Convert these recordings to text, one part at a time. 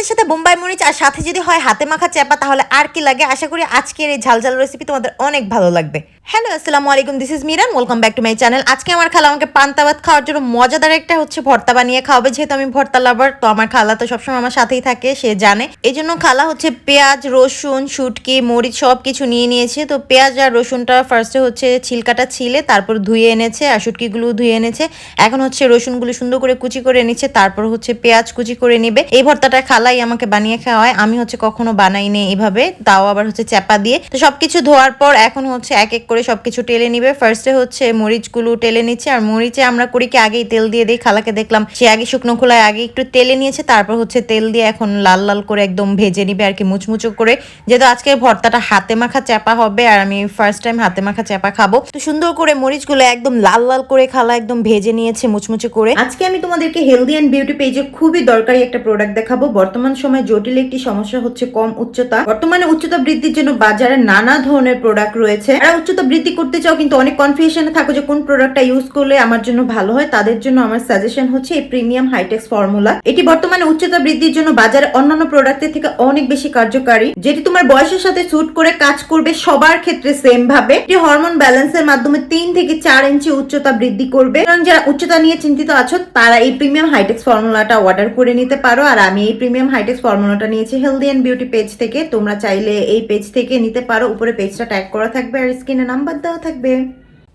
ভাতের সাথে বোম্বাই মরিচ আর সাথে যদি হয় হাতে মাখা চ্যাপা, তাহলে আর কি লাগে? আশা করি আজকের এই ঝাল ঝাল রেসিপি তোমাদের অনেক ভালো লাগবে। হ্যালো আসসালামু আলাইকুম this is Miran welcome back to my channel আজকে আমার খালা আমাকে পান্তা ভাত খাওয়ার জন্য মজাদার একটা হচ্ছে ভর্তা বানিয়ে খাওয়াবে, যেহেতু আমি ভর্তা লাভার তো আমার খালা তো সবসময় আমার সাথেই থাকে, সে জানে। এই জন্য খালা হচ্ছে পেঁয়াজ, রসুন, শুটকি, মরিচ সব কিছু নিয়ে নিয়েছে। তো পেঁয়াজ আর রসুনটা ফার্স্টে হচ্ছে ছিলকাটা ছিলে, তারপর ধুয়ে এনেছে আর শুটকিগুলো ধুয়ে এনেছে। এখন হচ্ছে রসুনগুলো সুন্দর করে কুচি করে নিচ্ছে, তারপর হচ্ছে পেঁয়াজ কুচি করে নিবে। এই ভর্তাটা খালাই আমাকে বানিয়ে খাওয়ায়। আমি হচ্ছে কখনো বানাইনি এভাবে, তাও আবার হচ্ছে চাপা দিয়ে। তো সবকিছু ধোয়ার পর এখন হচ্ছে এক এক করে সবকিছু টেলে নিবে। ফার্স্টে হচ্ছে মরিচগুলো টেলে নিচ্ছে, আর মরিচে আমরা করি কি, আগেই তেল দিয়ে দিই। খালাকে দেখলাম সে আগে শুকনো খোলায় আগে একটু তেলে নিয়েছে, তারপর হচ্ছে তেল দিয়ে এখন লাল লাল করে একদম ভেজে নিবে আর কি, মুচমুচো করে। যেহেতু আজকে ভর্তাটা হাতে মাখা চাপা হবে, আর আমি ফার্স্ট টাইম হাতে মাখা চাপা খাব। তো সুন্দর করে মরিচগুলো একদম লাল লাল করে খালা একদম ভেজে নিয়েছে মুচমুচে করে। আজকে আমি তোমাদেরকে হেলদি অ্যান্ড বিউটি পেজে খুবই দরকারি একটা প্রোডাক্ট দেখাবো। বর্তমান সময় জটিল একটি সমস্যা হচ্ছে কম উচ্চতা। বর্তমানে উচ্চতা বৃদ্ধির জন্য বাজারে নানা ধরনের প্রোডাক্ট রয়েছে। আর উচ্চতা বৃদ্ধি করতে চাও কিন্তু অনেক কনফিউশনে থাকো যে কোন প্রোডাক্টটা ইউজ করলে আমার জন্য ভালো হয়, তাদের জন্য আমার সাজেশন হচ্ছে এই প্রিমিয়াম হাইটেক্স ফর্মুলা এটি বর্তমানে উচ্চতা বৃদ্ধির জন্য বাজারে অন্যান্য প্রোডাক্টের থেকে অনেক বেশি কার্যকারী, যেটি তোমার বয়সের সাথে স্যুট করে কাজ করবে সবার ক্ষেত্রে সেম ভাবে। এটি হরমোন ব্যালেন্সের মাধ্যমে তিন থেকে চার ইঞ্চি উচ্চতা বৃদ্ধি করবে। যারা উচ্চতা নিয়ে চিন্তিত আছো, তারা এই প্রিমিয়াম হাইটেক্স ফর্মুলাটা অর্ডার করে নিতে পারো। আর আমি এই প্রিমিয়াম হাইটেক্স ফর্মুলাটা নিয়েছি হেলদি অ্যান্ড বিউটি পেজ থেকে। তোমরা চাইলে এই পেজ থেকে নিতে পারো। উপরে পেজটা ট্যাগ করা থাকবে আর স্ক্রিনে নাম্বার দেওয়া থাকবে।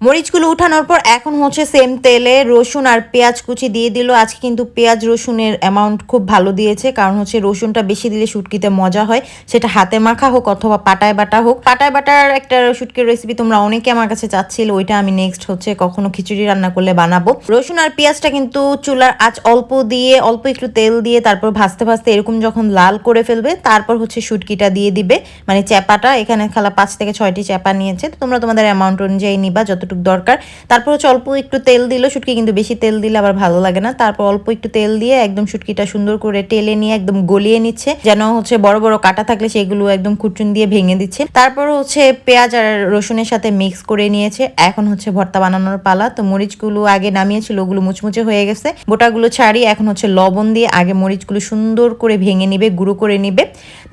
মরিচগুলো উঠানোর পর এখন হচ্ছে সেম তেলে রসুন আর পেঁয়াজ কুচি দিয়ে দিল। আজকে কিন্তু পেঁয়াজ রসুনের অ্যামাউন্ট খুব ভালো দিয়েছে, কারণ হচ্ছে রসুনটা বেশি দিলে শুটকিতে মজা হয়। সেটা হাতে মাখা হোক অথবা পাটায় বাটা হোক। পাটায় বাটার একটা শুটকির রেসিপি তোমরা অনেকে আমার কাছে চাচ্ছিল, ওইটা আমি নেক্সট হচ্ছে কখনো খিচুড়ি রান্না করলে বানাবো। রসুন আর পেঁয়াজটা কিন্তু চুলার আঁচ অল্প দিয়ে, অল্প একটু তেল দিয়ে তারপর ভাজতে ভাজতে এরকম যখন লাল করে ফেলবে, তারপর হচ্ছে শুটকিটা দিয়ে দিবে। মানে চ্যাপাটা, এখানে খালা পাঁচ থেকে ছয়টি চ্যাপা নিয়েছে। তোমরা তোমাদের অ্যামাউন্ট অনুযায়ী নিবা যতটুকু দরকার। তারপর হচ্ছে অল্প একটু তেল দিল শুটকি কিন্তু বেশি তেল দিলে আবার ভালো লাগে না। তারপর অল্প একটু তেল দিয়ে একদম শুটকিটা সুন্দর করে টেলে নিয়ে একদম গলিয়ে নিচ্ছে। যেন হচ্ছে বড় বড় কাটা থাকলে সেগুলো একদম খুচুন দিয়ে ভেঙে দিচ্ছে। তারপর হচ্ছে পেঁয়াজ আর রসুনের সাথে মিক্স করে নিয়েছে। এখন হচ্ছে ভর্তা বানানোর পালা। তো মরিচগুলো আগে নামিয়েছিল, ওগুলো মুচমুচে হয়ে গেছে। বোটাগুলো ছাড়িয়ে এখন হচ্ছে লবণ দিয়ে আগে মরিচগুলো সুন্দর করে ভেঙে নিবে, গুঁড়ো করে নিবে।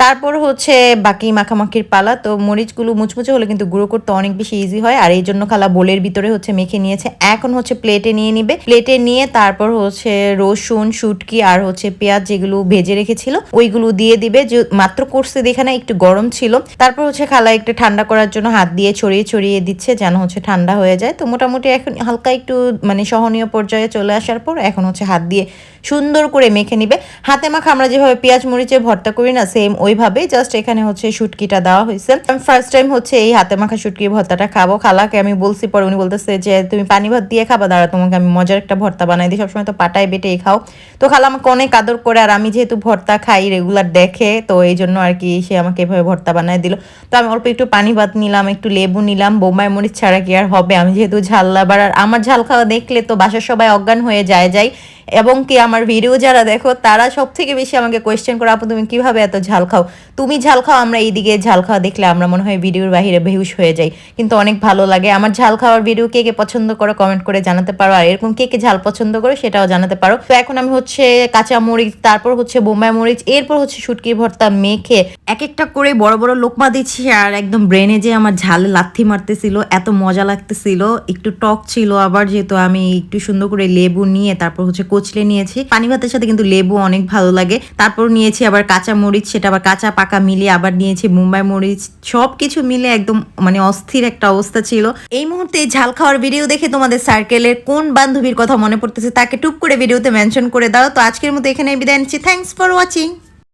তারপর হচ্ছে বাকি মাখামাখির পালা। তো মরিচগুলো মুচমুচে হলে কিন্তু গুঁড়ো করতে অনেক বেশি ইজি হয়। আর এই জন্য খালা বোলের ভিতরে হচ্ছে মেখে নিয়েছে। এখন হচ্ছে প্লেটে নিয়ে নিবে। প্লেটে নিয়ে তারপর হচ্ছে রসুন, শুটকি আর হচ্ছে পেঁয়াজ যেগুলো ভেজে রেখেছিল, ওইগুলো দিয়ে দিবে। যে মাত্র করছে দেখে না একটু গরম ছিল। তারপর হচ্ছে খালা একটু ঠান্ডা করার জন্য হাত দিয়ে ছড়িয়ে ছড়িয়ে দিচ্ছে যেন হচ্ছে ঠান্ডা হয়ে যায়। তো মোটামুটি এখন হালকা একটু মানে সহনীয় পর্যায়ে চলে আসার পর এখন হচ্ছে হাত দিয়ে সুন্দর করে মেখে নিবে। হাতে মাখা আমরা যেভাবে পেঁয়াজ মরিচে ভর্তা করি না সেম ওইভাবেই জাস্ট এখানে হচ্ছে শুটকিটা দেওয়া হয়েছে। ফার্স্ট টাইম হচ্ছে এই হাতে মাখা শুটকি ভর্তাটা খাব। খালাকে আমি বলছি পরে উনি বলতেছে যে, তুমি পানি ভাত দিয়ে খাবা, দাঁড়া, তোমাকে আমি মজার একটা ভর্তা বানাই দিই, সবসময় তো পাটায় বেটেই খাও। তো খালা আমাকে অনেক আদর করে, আর আমি যেহেতু ভর্তা খাই রেগুলার দেখে, তো এই জন্য আর কি সে আমাকে এভাবে ভর্তা বানায় দিল। তো আমি অল্প একটু পানি ভাত নিলাম, একটু লেবু নিলাম বোম্বাই মরিচ ছাড়া কি আর হবে? আমি যেহেতু ঝাল লাবার আর আমার ঝাল খাওয়া দেখলে তো বাসার সবাই অজ্ঞান হয়ে যায় যায় এবং কি আমার ভিডিও যারা দেখো, তারা সব থেকে বেশি আমাকে কোয়েশ্চেন করে, আপু, তুমি কীভাবে এত ঝাল খাও? তুমি ঝাল খাও, আমরা এইদিকে ঝাল খাওয়া দেখলে আমরা মনে হয় ভিডিওর বাহিরে বেহুশ হয়ে যাই। কিন্তু অনেক ভালো লাগে। আমার ঝাল খাওয়ার ভিডিও কে কে পছন্দ করে কমেন্ট করে জানাতে পারো। আর এরকম কে কে ঝাল পছন্দ করে, সেটাও জানাতে পারো। তো এখন আমি হচ্ছে কাঁচা মরিচ, তারপর হচ্ছে বোম্বাই মরিচ, এরপর হচ্ছে শুটকি ভর্তা মেখে এক একটা করে বড় বড় লোকমা দিচ্ছি। আর একদম ব্রেনে যে আমার ঝালে লাথি মারতেছিল, এত মজা লাগতেছিল। একটু টক ছিল আবার, যেহেতু আমি একটু সুন্দর করে লেবু নিয়ে তারপর হচ্ছে কচলে নিয়েছি। পানি ভাতের সাথে কিন্তু লেবু অনেক ভালো লাগে। তারপর নিয়েছি আবার কাঁচা মরিচ, সেটা আবার কাঁচা পাকা মিলিয়ে আবার নিয়েছি মুম্বাই মরিচ। সব কিছু মিলে একদম মানে অস্থির একটা অবস্থা ছিল। এই মুহূর্তে ঝাল খাওয়ার ভিডিও দেখে তোমাদের সার্কেলের কোন বান্ধবীর কথা মনে পড়তেছে তাকে টুক করে ভিডিওতে মেনশন করে দাও। তো আজকের মতো এখানে বিদায় নিচ্ছি। Thanks for watching